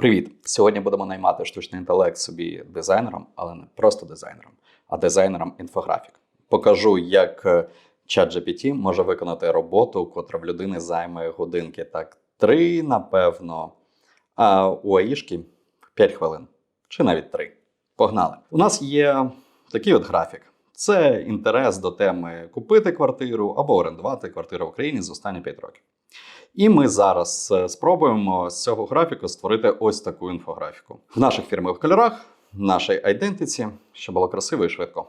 Привіт! Сьогодні будемо наймати штучний інтелект собі дизайнером, але не просто дизайнером, а дизайнером інфографік. Покажу, як е, ChatGPT може виконати роботу, котра в людини займе годинки так три, напевно, а у АІшки 5 хвилин чи навіть 3. Погнали! У нас є такий от графік. Це інтерес до теми купити квартиру або орендувати квартиру в Україні за останні 5 років. І ми зараз е, спробуємо з цього графіку створити ось таку інфографіку. В наших фірмових кольорах, в нашій айдентиці, щоб було красиво і швидко.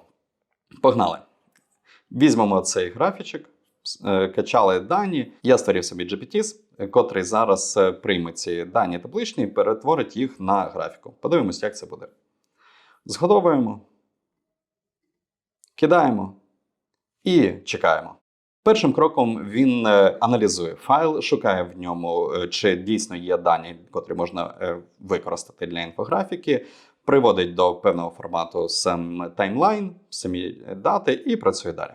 Погнали! Візьмемо цей графічок, е, качали дані. Я створив собі GPT, котрий зараз е, прийме ці дані табличні і перетворить їх на графіку. Подивимось, як це буде. Згодовуємо, кидаємо і чекаємо. Першим кроком він е, аналізує файл, шукає в ньому, е, чи дійсно є дані, котрі можна е, використати для інфографіки, приводить до певного формату сам таймлайн, самі дати і працює далі.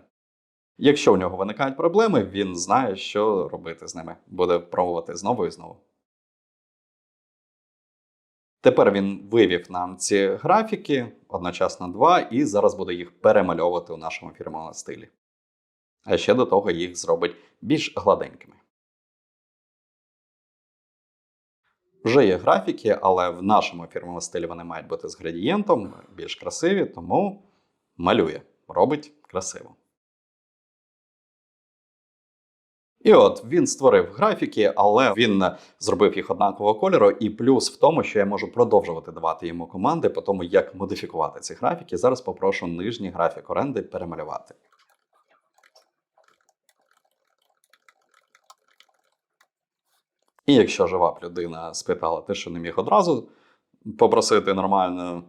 Якщо у нього виникають проблеми, він знає, що робити з ними, буде пробувати знову і знову. Тепер він вивів нам ці графіки, одночасно два, і зараз буде їх перемальовувати у нашому фірмовому стилі а ще до того їх зробить більш гладенькими. Вже є графіки, але в нашому фірмовому стилі вони мають бути з градієнтом, більш красиві, тому малює, робить красиво. І от він створив графіки, але він зробив їх однакового кольору. І плюс в тому, що я можу продовжувати давати йому команди по тому, як модифікувати ці графіки. Зараз попрошу нижній графік оренди перемалювати. І якщо жива б людина спитала, ти що не міг одразу попросити нормально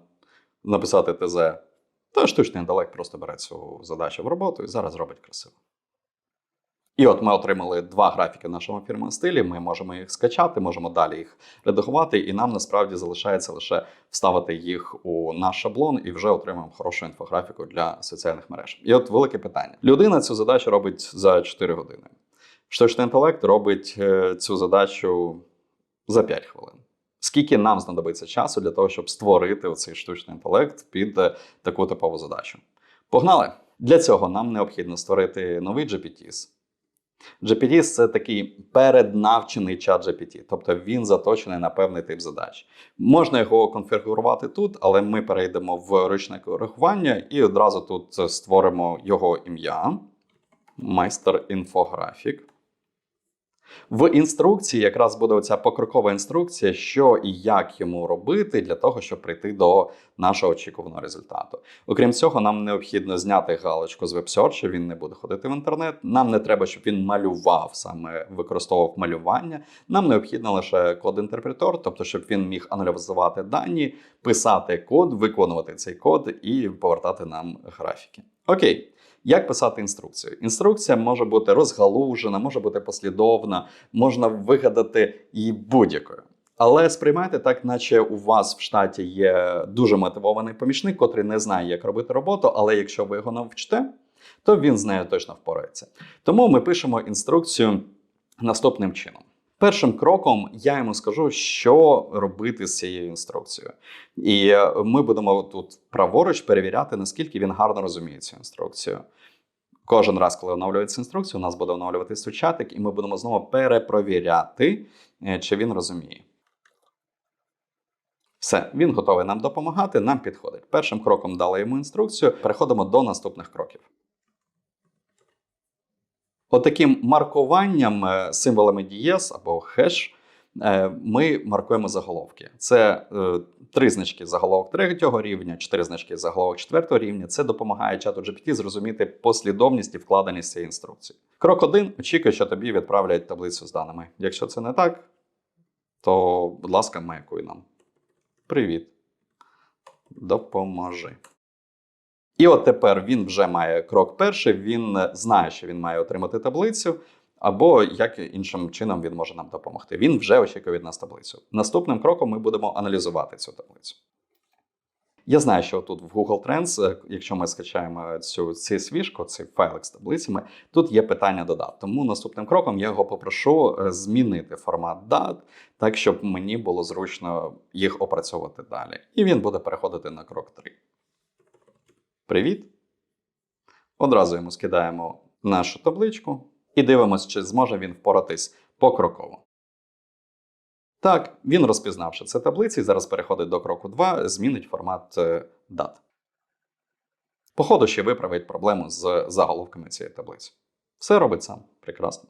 написати ТЗ, то штучний інтелект просто бере цю задачу в роботу і зараз робить красиво. І от ми отримали два графіки в нашому фірмовому стилі. Ми можемо їх скачати, можемо далі їх редагувати, і нам насправді залишається лише вставити їх у наш шаблон і вже отримаємо хорошу інфографіку для соціальних мереж. І от велике питання: людина цю задачу робить за 4 години. Штучний інтелект робить е, цю задачу за 5 хвилин. Скільки нам знадобиться часу для того, щоб створити цей штучний інтелект під е, таку типову задачу? Погнали! Для цього нам необхідно створити новий GPTs. GPTs – це такий переднавчений чат GPT, тобто він заточений на певний тип задач. Можна його конфігурувати тут, але ми перейдемо в ручне коригування і одразу тут створимо його ім'я. Майстер інфографік. В інструкції якраз буде оця покрокова інструкція, що і як йому робити для того, щоб прийти до нашого очікуваного результату. Окрім цього, нам необхідно зняти галочку з вебсерчу, він не буде ходити в інтернет. Нам не треба, щоб він малював, саме використовував малювання. Нам необхідно лише код-інтерпретор, тобто, щоб він міг аналізувати дані, писати код, виконувати цей код і повертати нам графіки. Окей. Як писати інструкцію? Інструкція може бути розгалужена, може бути послідовна, можна вигадати її будь-якою. Але сприймайте так, наче у вас в штаті є дуже мотивований помічник, котрий не знає, як робити роботу, але якщо ви його навчите, то він з нею точно впорається. Тому ми пишемо інструкцію наступним чином. Першим кроком я йому скажу, що робити з цією інструкцією. І ми будемо тут праворуч перевіряти, наскільки він гарно розуміє цю інструкцію. Кожен раз, коли оновлюється інструкція, у нас буде оновлюватися сучатик, і ми будемо знову перепровіряти, е, чи він розуміє. Все, він готовий нам допомагати, нам підходить. Першим кроком дали йому інструкцію. Переходимо до наступних кроків. Отаким маркуванням е, символами дієс або хеш е, ми маркуємо заголовки. Це е, три значки заголовок третього рівня, чотири значки заголовок четвертого рівня. Це допомагає чату GPT зрозуміти послідовність і вкладеність цієї інструкції. Крок один очікує, що тобі відправлять таблицю з даними. Якщо це не так, то, будь ласка, маякуй нам. Привіт. Допоможи. І от тепер він вже має крок перший, він знає, що він має отримати таблицю, або як іншим чином він може нам допомогти. Він вже очікує від нас таблицю. Наступним кроком ми будемо аналізувати цю таблицю. Я знаю, що тут в Google Trends, е, якщо ми скачаємо цю цю свіжку, цей файлик з таблицями, тут є питання до дат. Тому наступним кроком я його попрошу е, змінити формат дат, так щоб мені було зручно їх опрацьовувати далі. І він буде переходити на крок 3. Привіт! Одразу йому скидаємо нашу табличку і дивимося, чи зможе він впоратись покроково. Так, він розпізнав, що це таблиці, зараз переходить до кроку 2, змінить формат е, дат. Походу, ще виправить проблему з заголовками цієї таблиці. Все робить сам. Прекрасно.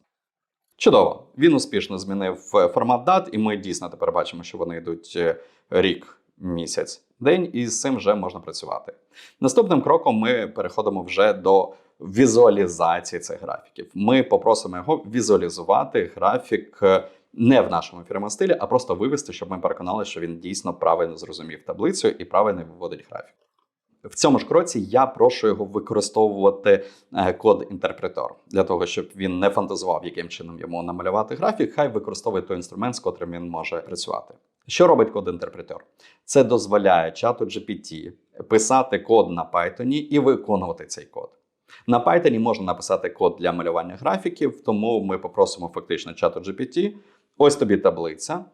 Чудово. Він успішно змінив е, формат дат, і ми дійсно тепер бачимо, що вони йдуть е, рік, місяць, день, і з цим вже можна працювати. Наступним кроком ми переходимо вже до візуалізації цих графіків. Ми попросимо його візуалізувати графік е, не в нашому фірмостилі, а просто вивести, щоб ми переконалися, що він дійсно правильно зрозумів таблицю і правильно виводить графік. В цьому ж кроці я прошу його використовувати е, код інтерпретор для того, щоб він не фантазував, яким чином йому намалювати графік. Хай використовує той інструмент, з котрим він може працювати. Що робить код інтерпретор? Це дозволяє чату GPT писати код на Python і виконувати цей код. На Python можна написати код для малювання графіків, тому ми попросимо фактично чату GPT. Ось тобі таблиця,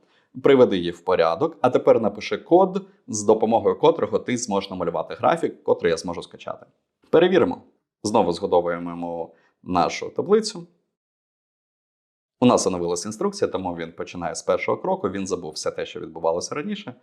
приведи її в порядок, а тепер напиши код, з допомогою котрого ти зможеш намалювати графік, котрий я зможу скачати. Перевіримо. Знову згодовуємо нашу таблицю. У нас оновилася інструкція, тому він починає з першого кроку. Він забув все те, що відбувалося раніше.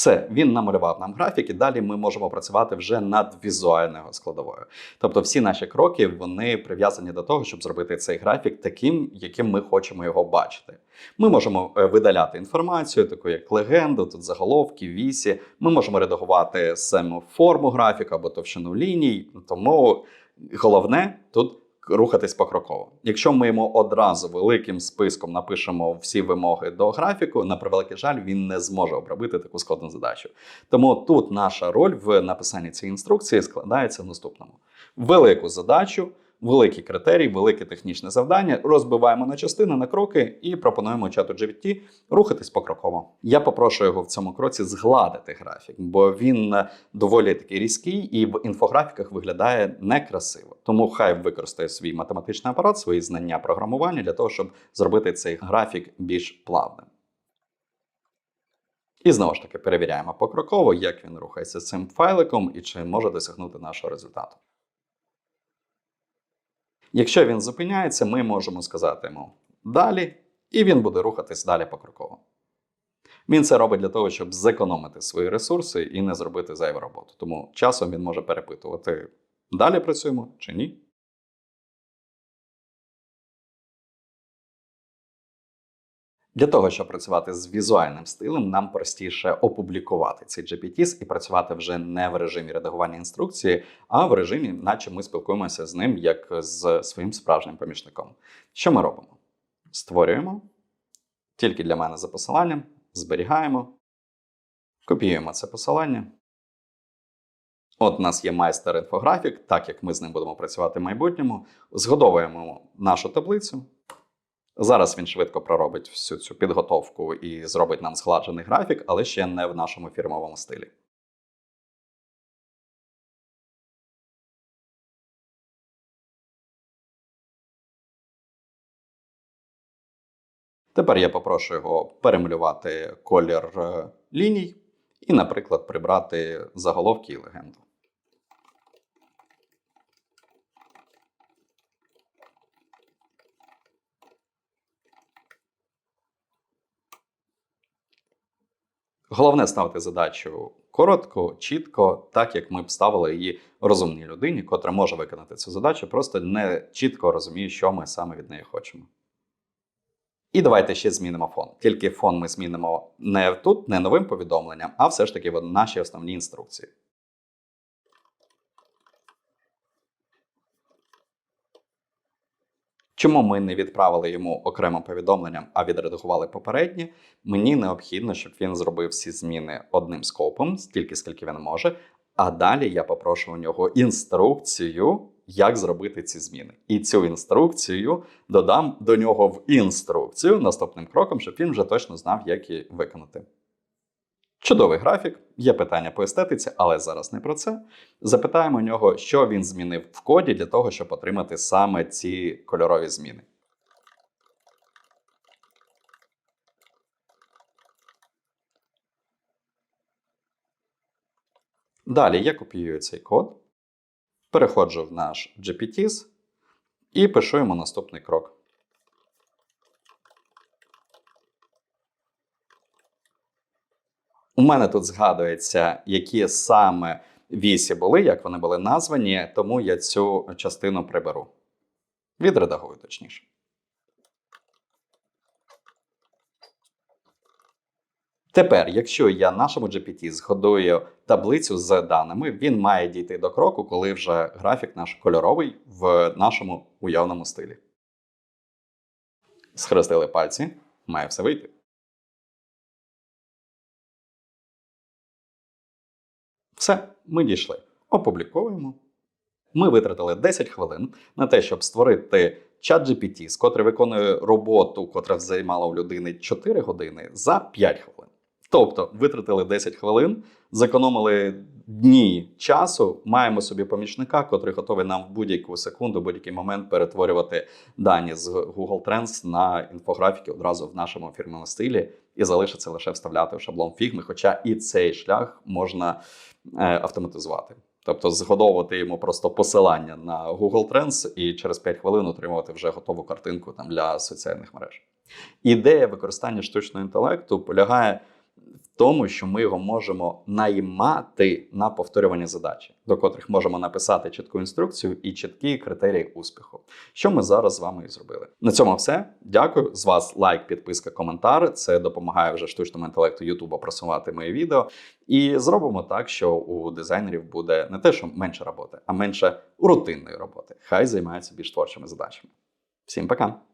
Все, він намалював нам графік, і далі ми можемо працювати вже над візуальною складовою. Тобто, всі наші кроки вони прив'язані до того, щоб зробити цей графік таким, яким ми хочемо його бачити. Ми можемо е, видаляти інформацію, таку як легенду, тут заголовки, вісі. Ми можемо редагувати саму форму графіка або товщину ліній. Тому головне тут рухатись покроково. Якщо ми йому одразу великим списком напишемо всі вимоги до графіку, на превеликий жаль, він не зможе обробити таку складну задачу. Тому тут наша роль в написанні цієї інструкції складається в наступному: велику задачу. Великий критерій, велике технічне завдання, розбиваємо на частини, на кроки і пропонуємо чату GPT рухатись покроково. Я попрошу його в цьому кроці згладити графік, бо він доволі такий різкий і в інфографіках виглядає некрасиво. Тому хай використає свій математичний апарат, свої знання програмування для того, щоб зробити цей графік більш плавним. І знову ж таки перевіряємо покроково, як він рухається з цим файликом і чи може досягнути нашого результату. Якщо він зупиняється, ми можемо сказати йому далі, і він буде рухатись далі покроково. Він це робить для того, щоб зекономити свої ресурси і не зробити зайву роботу. Тому часом він може перепитувати, далі працюємо чи ні. Для того, щоб працювати з візуальним стилем, нам простіше опублікувати цей GPTs і працювати вже не в режимі редагування інструкції, а в режимі, наче ми спілкуємося з ним як з своїм справжнім помічником. Що ми робимо? Створюємо тільки для мене за посиланням, зберігаємо, копіюємо це посилання. От у нас є майстер інфографік, так як ми з ним будемо працювати в майбутньому. Згодовуємо нашу таблицю. Зараз він швидко проробить всю цю підготовку і зробить нам згладжений графік, але ще не в нашому фірмовому стилі. Тепер я попрошу його перемалювати колір е, ліній і, наприклад, прибрати заголовки і легенду. Головне ставити задачу коротко, чітко, так як ми б ставили її розумній людині, котра може виконати цю задачу, просто не чітко розуміє, що ми саме від неї хочемо. І давайте ще змінимо фон. Тільки фон ми змінимо не тут, не новим повідомленням, а все ж таки в нашій основній інструкції. Чому ми не відправили йому окремим повідомленням, а відредагували попереднє? Мені необхідно, щоб він зробив всі зміни одним скопом, стільки скільки він може. А далі я попрошу у нього інструкцію, як зробити ці зміни. І цю інструкцію додам до нього в інструкцію наступним кроком, щоб він вже точно знав, як її виконати. Чудовий графік, є питання по естетиці, але зараз не про це. Запитаємо у нього, що він змінив в коді для того, щоб отримати саме ці кольорові зміни. Далі я копіюю цей код, переходжу в наш GPTs і пишу йому наступний крок. У мене тут згадується, які саме вісі були, як вони були названі, тому я цю частину приберу. Відредагую точніше. Тепер, якщо я нашому GPT згодую таблицю з даними, він має дійти до кроку, коли вже графік наш кольоровий в нашому уявному стилі. Схрестили пальці, має все вийти. Все, ми дійшли. Опубліковуємо. Ми витратили 10 хвилин на те, щоб створити чат GPT, з котрий виконує роботу, котра займала у людини 4 години за 5 хвилин. Тобто витратили 10 хвилин, зекономили дні часу, маємо собі помічника, котрий готовий нам в будь-яку секунду, будь-який момент перетворювати дані з Google Trends на інфографіки одразу в нашому фірмовому стилі і залишиться лише вставляти в шаблон фігми. Хоча і цей шлях можна е, автоматизувати. Тобто згодовувати йому просто посилання на Google Trends і через 5 хвилин отримувати вже готову картинку там для соціальних мереж. Ідея використання штучного інтелекту полягає тому, що ми його можемо наймати на повторювання задачі, до котрих можемо написати чітку інструкцію і чіткі критерії успіху. Що ми зараз з вами і зробили. На цьому все. Дякую. З вас лайк, підписка, коментар. Це допомагає вже штучному інтелекту Ютуба просувати мої відео. І зробимо так, що у дизайнерів буде не те, що менше роботи, а менше рутинної роботи. Хай займаються більш творчими задачами. Всім пока!